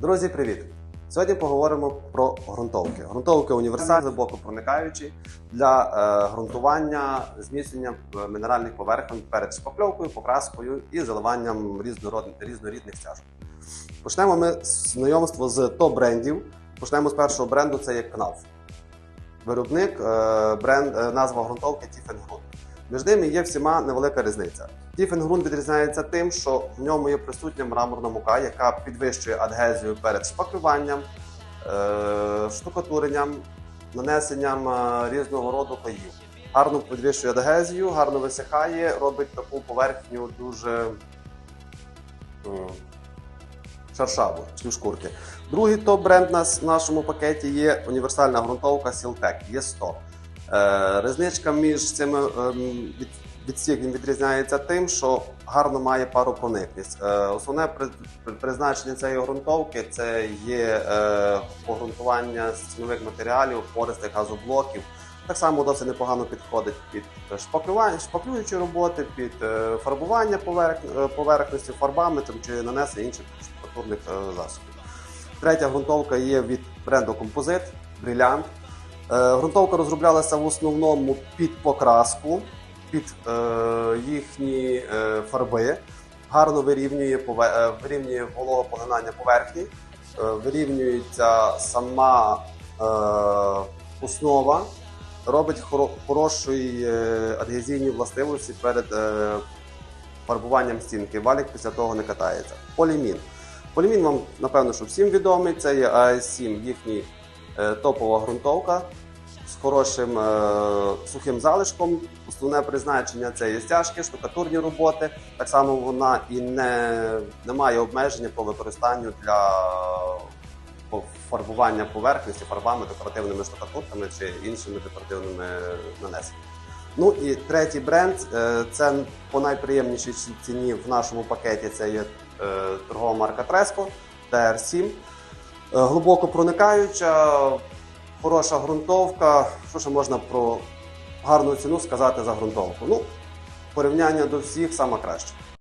Друзі, привіт! Сьогодні поговоримо про ґрунтовки. Ґрунтовки універсальні, глибоко проникаючі для е, ґрунтування, зміцнення е, мінеральних поверхонь перед шпакльовкою, покраскою і заливанням різнородних різнорідних стяжок. Почнемо ми з знайомства з топ-брендів. Почнемо з першого бренду, це є Knauf. Виробник, е, бренд, е, назва ґрунтовки Tiefengrund. Між ними є всіма невелика різниця. Тіфенгрун відрізняється тим, що в ньому є присутня мраморна мука, яка підвищує адгезію перед шпаклюванням, е, штукатуренням, нанесенням е, різного роду паїв. Гарно підвищує адгезію, гарно висихає, робить таку поверхню дуже м, шершаву чи шкурки. Другий топ-бренд нас в нашому пакеті є універсальна ґрунтовка Сілтек, є 100. Е, Різничка між цими ем, від, відрізняється тим, що гарно має паропроникність. Е, Основне при- при- призначення цієї ґрунтовки це є е, погрунтування стінових матеріалів, пористих газоблоків. Так само досить непогано підходить під шпаклюючі роботи, під е, фарбування поверх, е, поверхності фарбами там, чи нанесення інших штукатурних е, засобів. Третя ґрунтовка є від бренду Композит Брилянт. Е, Ґрунтовка розроблялася в основному під покраску, під е, їхні е, фарби, гарно вирівнює, вирівнює вологопоглинання поверхні, вирівнюється сама основа, робить хоро- хороші адгезійні властивості перед фарбуванням стінки. Валік після того не катається. Полімін. Полімін вам, напевно, що всім відомий. Це є АС7, їхній топова ґрунтовка з хорошим е, сухим залишком. Основне призначення це є стяжки, штукатурні роботи. Так само вона і не, не має обмеження по використанню для фарбування поверхності фарбами, декоративними штукатурками чи іншими декоративними нанесеннями. Ну і третій бренд е, це по найприємнішій ціні в нашому пакеті. Це є е, торгова марка Тresco TR7. Е, Глибоко проникаюча, хороша ґрунтовка. Що ще можна про гарну ціну сказати за ґрунтовку? Ну, порівняння до всіх саме краще.